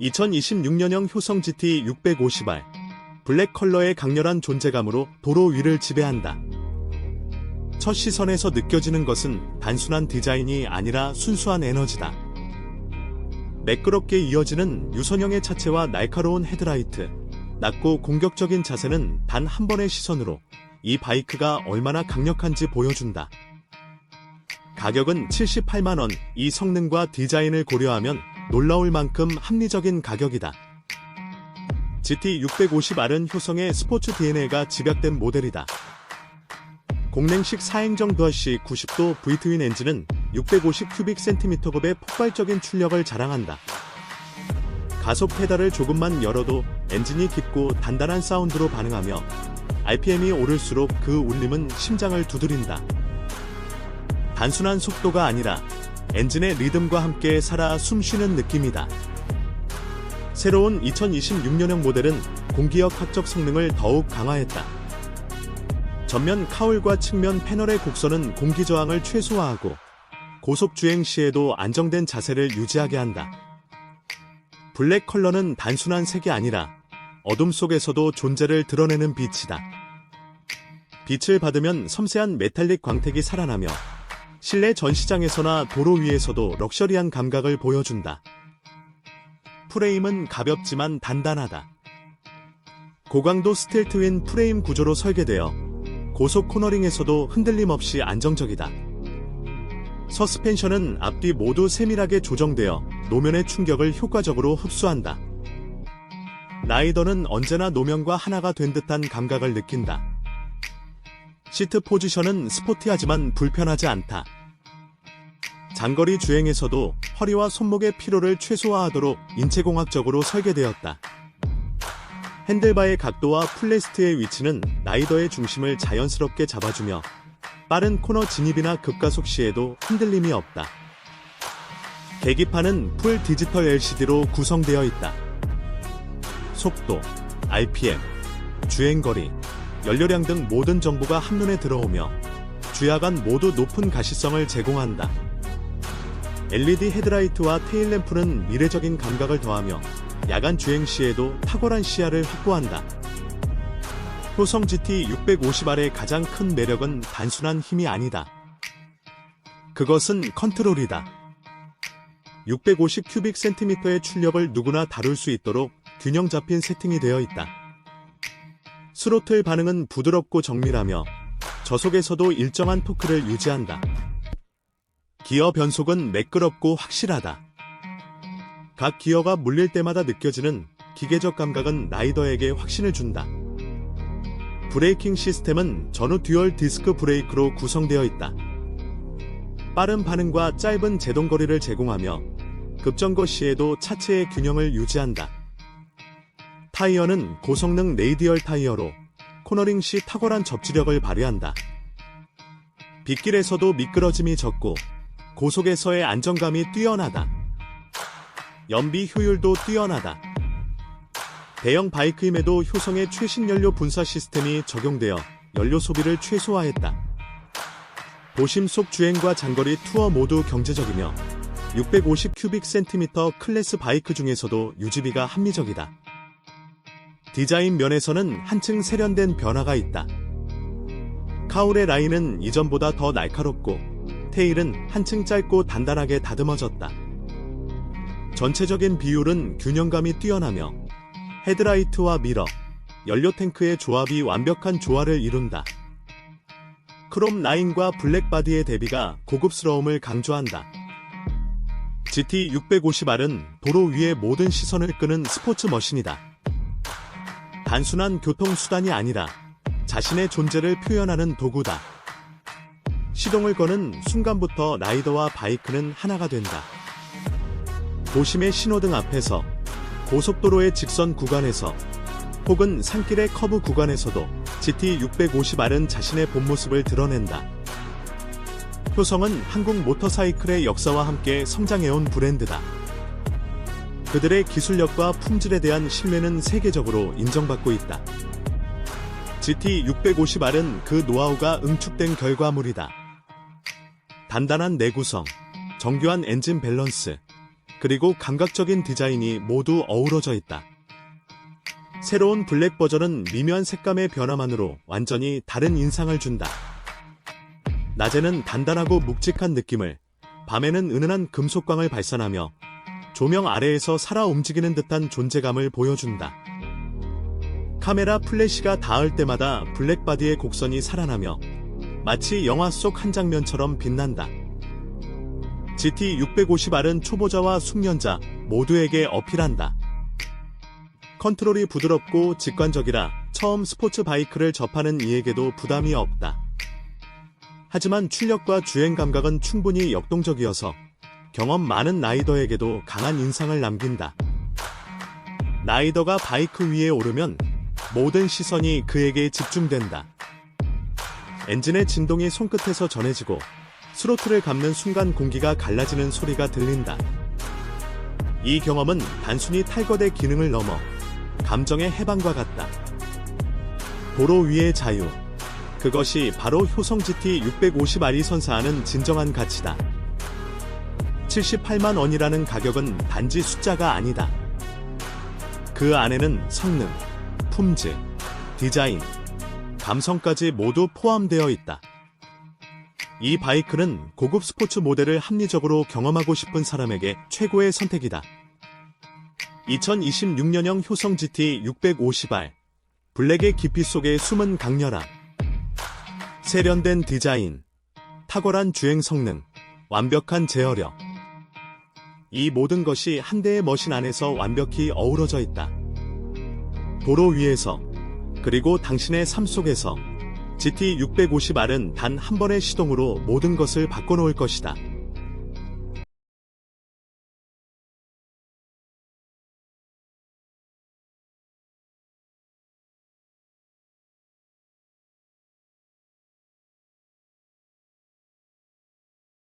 2026년형 효성 GT 650R 블랙 컬러의 강렬한 존재감으로 도로 위를 지배한다. 첫 시선에서 느껴지는 것은 단순한 디자인이 아니라 순수한 에너지다. 매끄럽게 이어지는 유선형의 차체와 날카로운 헤드라이트, 낮고 공격적인 자세는 단 한 번의 시선으로 이 바이크가 얼마나 강력한지 보여준다. 가격은 78만원, 이 성능과 디자인을 고려하면 놀라울 만큼 합리적인 가격이다. GT650R은 효성의 스포츠 DNA가 집약된 모델이다. 공랭식 4행정 더시 90도 V-트윈 엔진은 650 큐빅 센티미터급의 폭발적인 출력을 자랑한다. 가속 페달을 조금만 열어도 엔진이 깊고 단단한 사운드로 반응하며 RPM이 오를수록 그 울림은 심장을 두드린다. 단순한 속도가 아니라 엔진의 리듬과 함께 살아 숨쉬는 느낌이다. 새로운 2026년형 모델은 공기역 학적 성능을 더욱 강화했다. 전면 카울과 측면 패널의 곡선은 공기 저항을 최소화하고 고속 주행 시에도 안정된 자세를 유지하게 한다. 블랙 컬러는 단순한 색이 아니라 어둠 속에서도 존재를 드러내는 빛이다. 빛을 받으면 섬세한 메탈릭 광택이 살아나며 실내 전시장에서나 도로 위에서도 럭셔리한 감각을 보여준다. 프레임은 가볍지만 단단하다. 고강도 스틸트윈 프레임 구조로 설계되어 고속 코너링에서도 흔들림 없이 안정적이다. 서스펜션은 앞뒤 모두 세밀하게 조정되어 노면의 충격을 효과적으로 흡수한다. 라이더는 언제나 노면과 하나가 된 듯한 감각을 느낀다. 시트 포지션은 스포티하지만 불편하지 않다. 장거리 주행에서도 허리와 손목의 피로를 최소화하도록 인체공학적으로 설계되었다. 핸들바의 각도와 플레스트의 위치는 라이더의 중심을 자연스럽게 잡아주며 빠른 코너 진입이나 급가속 시에도 흔들림이 없다. 계기판은 풀 디지털 LCD로 구성되어 있다. 속도, RPM, 주행거리, 연료량 등 모든 정보가 한눈에 들어오며 주야간 모두 높은 가시성을 제공한다. LED 헤드라이트와 테일램프는 미래적인 감각을 더하며 야간 주행 시에도 탁월한 시야를 확보한다. 효성 GT 650R의 가장 큰 매력은 단순한 힘이 아니다. 그것은 컨트롤이다. 650 큐빅 센티미터의 출력을 누구나 다룰 수 있도록 균형 잡힌 세팅이 되어 있다. 스로틀 반응은 부드럽고 정밀하며 저속에서도 일정한 토크를 유지한다. 기어 변속은 매끄럽고 확실하다. 각 기어가 물릴 때마다 느껴지는 기계적 감각은 라이더에게 확신을 준다. 브레이킹 시스템은 전후 듀얼 디스크 브레이크로 구성되어 있다. 빠른 반응과 짧은 제동거리를 제공하며 급정거 시에도 차체의 균형을 유지한다. 타이어는 고성능 레이디얼 타이어로 코너링 시 탁월한 접지력을 발휘한다. 빗길에서도 미끄러짐이 적고 고속에서의 안정감이 뛰어나다. 연비 효율도 뛰어나다. 대형 바이크임에도 효성의 최신 연료 분사 시스템이 적용되어 연료 소비를 최소화했다. 도심 속 주행과 장거리 투어 모두 경제적이며 650 큐빅 센티미터 클래스 바이크 중에서도 유지비가 합리적이다. 디자인 면에서는 한층 세련된 변화가 있다. 카울의 라인은 이전보다 더 날카롭고 테일은 한층 짧고 단단하게 다듬어졌다. 전체적인 비율은 균형감이 뛰어나며 헤드라이트와 미러, 연료 탱크의 조합이 완벽한 조화를 이룬다. 크롬 라인과 블랙 바디의 대비가 고급스러움을 강조한다. GT650R은 도로 위의 모든 시선을 끄는 스포츠 머신이다. 단순한 교통수단이 아니라 자신의 존재를 표현하는 도구다. 시동을 거는 순간부터 라이더와 바이크는 하나가 된다. 도심의 신호등 앞에서, 고속도로의 직선 구간에서, 혹은 산길의 커브 구간에서도 GT650R은 자신의 본 모습을 드러낸다. 효성은 한국 모터사이클의 역사와 함께 성장해온 브랜드다. 그들의 기술력과 품질에 대한 신뢰는 세계적으로 인정받고 있다. GT650R은 그 노하우가 응축된 결과물이다. 단단한 내구성, 정교한 엔진 밸런스, 그리고 감각적인 디자인이 모두 어우러져 있다. 새로운 블랙 버전은 미묘한 색감의 변화만으로 완전히 다른 인상을 준다. 낮에는 단단하고 묵직한 느낌을, 밤에는 은은한 금속광을 발산하며 조명 아래에서 살아 움직이는 듯한 존재감을 보여준다. 카메라 플래시가 닿을 때마다 블랙바디의 곡선이 살아나며 마치 영화 속 한 장면처럼 빛난다. GT650R은 초보자와 숙련자 모두에게 어필한다. 컨트롤이 부드럽고 직관적이라 처음 스포츠 바이크를 접하는 이에게도 부담이 없다. 하지만 출력과 주행 감각은 충분히 역동적이어서 경험 많은 라이더에게도 강한 인상을 남긴다. 라이더가 바이크 위에 오르면 모든 시선이 그에게 집중된다. 엔진의 진동이 손끝에서 전해지고 스로틀을 감는 순간 공기가 갈라지는 소리가 들린다. 이 경험은 단순히 탈거대 기능을 넘어 감정의 해방과 같다. 도로 위의 자유. 그것이 바로 효성 GT 650R이 선사하는 진정한 가치다. 78만 원이라는 가격은 단지 숫자가 아니다. 그 안에는 성능, 품질, 디자인, 감성까지 모두 포함되어 있다. 이 바이크는 고급 스포츠 모델을 합리적으로 경험하고 싶은 사람에게 최고의 선택이다. 2026년형 효성 GT 650R 블랙의 깊이 속에 숨은 강렬함 세련된 디자인 탁월한 주행 성능 완벽한 제어력 이 모든 것이 한 대의 머신 안에서 완벽히 어우러져 있다. 도로 위에서 그리고 당신의 삶 속에서 GT650R은 단 한 번의 시동으로 모든 것을 바꿔놓을 것이다.